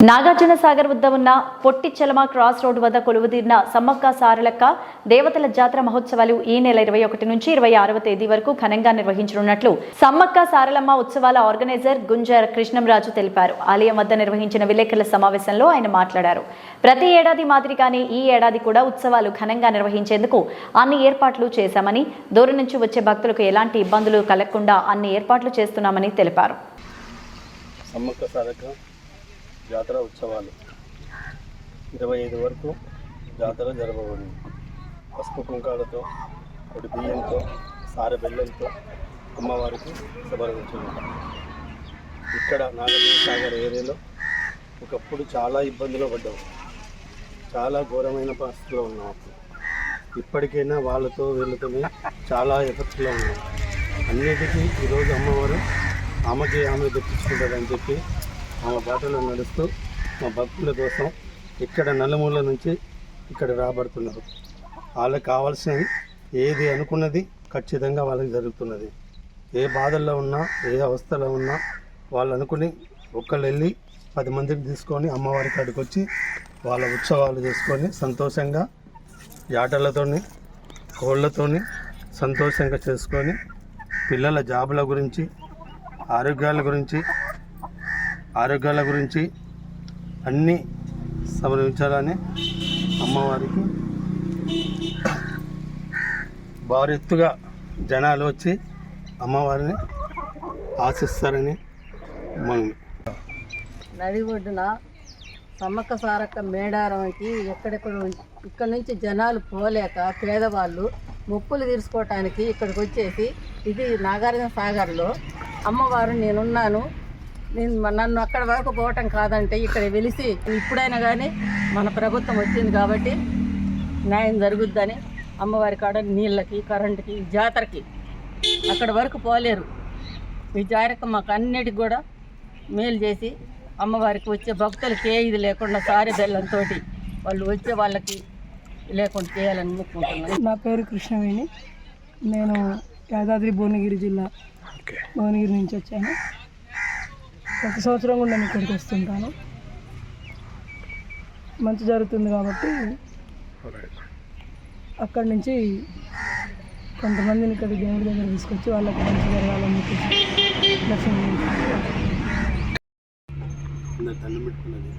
నాగార్జున సాగర్ వద్ద ఉన్న పొట్టిచెలమ cross road వద్ద కొలువుదీరిన సమ్మక్క సారలక్క దేవతల జాతర మహోత్సవాలు ఈ నెల ఇరవై ఒకటి నుంచి ఇరవై ఆరవ తేదీ వరకు ఘనంగా నిర్వహించనున్నట్లు సమ్మక్క సారలమ్మ ఉత్సవాల ఆర్గనైజర్ గుంజర్ కృష్ణంరాజు తెలిపారు. ఆలయం వద్ద నిర్వహించిన విలేకరుల సమావేశంలో ఆయన మాట్లాడారు. ప్రతి ఏడాది మాదిరిగానే ఈ ఏడాది కూడా ఉత్సవాలు ఘనంగా నిర్వహించేందుకు అన్ని ఏర్పాట్లు చేశామని దూరం నుంచి వచ్చే భక్తులకు ఎలాంటి ఇబ్బందులు కలగకుండా అన్ని ఏర్పాట్లు చేస్తున్నామని తెలిపారు. సమ్మక్క జాతర ఉత్సవాలు. ఇరవై ఐదు వరకు జాతర జరపబడింది పసుపు కుంకాలతో ఒకటి బియ్యంతో సారె బెల్లంతో అమ్మవారికి సమర్పించింది ఇక్కడ నాగార్జున సాగర్ ఏరియాలో ఒకప్పుడు చాలా ఇబ్బందులు పడ్డాం. చాలా ఘోరమైన పరిస్థితిలో ఉన్నాం అప్పుడు. ఇప్పటికైనా వాళ్ళతో వీళ్ళతోనే చాలా ఎఫెక్ట్లో ఉన్నాం. అన్నిటికీ ఈరోజు అమ్మవారు ఆమెకి ఆమె తెప్పించుకుంటారని చెప్పి ఆమె బాటలో నడుస్తూ మా భక్తుల కోసం ఇక్కడ నలుమూల నుంచి ఇక్కడ రాబడుతున్నారు. వాళ్ళకి కావాల్సినవి ఏది అనుకున్నది ఖచ్చితంగా వాళ్ళకి జరుగుతున్నది. ఏ బాధల్లో ఉన్నా ఏ అవస్థలో ఉన్నా వాళ్ళు అనుకుని ఒక్కళ్ళు వెళ్ళి పది మందిని తీసుకొని అమ్మవారి కాడికి వచ్చి వాళ్ళ ఉత్సవాలు చేసుకొని సంతోషంగా ఆటలతోని కోళ్ళతోని సంతోషంగా చేసుకొని పిల్లల జాబుల గురించి ఆరోగ్యాల గురించి ఆరోగ్యాల గురించి అన్నీ సమర్పించాలని అమ్మవారికి భారెత్తుగా జనాలు వచ్చి అమ్మవారిని ఆశిస్తారని మనం నది ఒడ్డున సమ్మక్క సారక్క మేడారంకి ఎక్కడెక్కడ ఇక్కడ నుంచి జనాలు పోలేక పేదవాళ్ళు మొక్కులు తీర్చుకోవటానికి ఇక్కడికి వచ్చేసి ఇది నాగార్జున సాగర్లో. అమ్మవారు నేనున్నాను. నేను నన్ను అక్కడ వరకు పోవటం కాదంటే ఇక్కడ వెలిసి ఇప్పుడైనా కానీ మన ప్రభుత్వం వచ్చింది కాబట్టి న్యాయం జరుగుద్దని అమ్మవారి కాడ నీళ్ళకి కరెంటుకి జాతరకి అక్కడ వరకు పోలేరు. ఈ జాతర మాకు అన్నిటికి కూడా మేలు చేసి అమ్మవారికి వచ్చే భక్తులకి ఏ ఇది లేకుండా సారి బెల్లంతో వాళ్ళు వచ్చే వాళ్ళకి లేకుండా చేయాలని మొక్కుంటున్నాను నా పేరు కృష్ణవేణి. నేను యాదాద్రి భువనగిరి జిల్లా భువనగిరి నుంచి వచ్చాను. ప్రతి సంవత్సరం కూడా నేను ఇక్కడికి వస్తుంటాను. మంచి జరుగుతుంది కాబట్టి అక్కడి నుంచి కొంతమందిని ఇక్కడ దేవుడి దగ్గర తీసుకొచ్చి వాళ్ళకి మంచి జరగాలని చెప్పేసి దర్శనం దండం పెట్టుకున్నది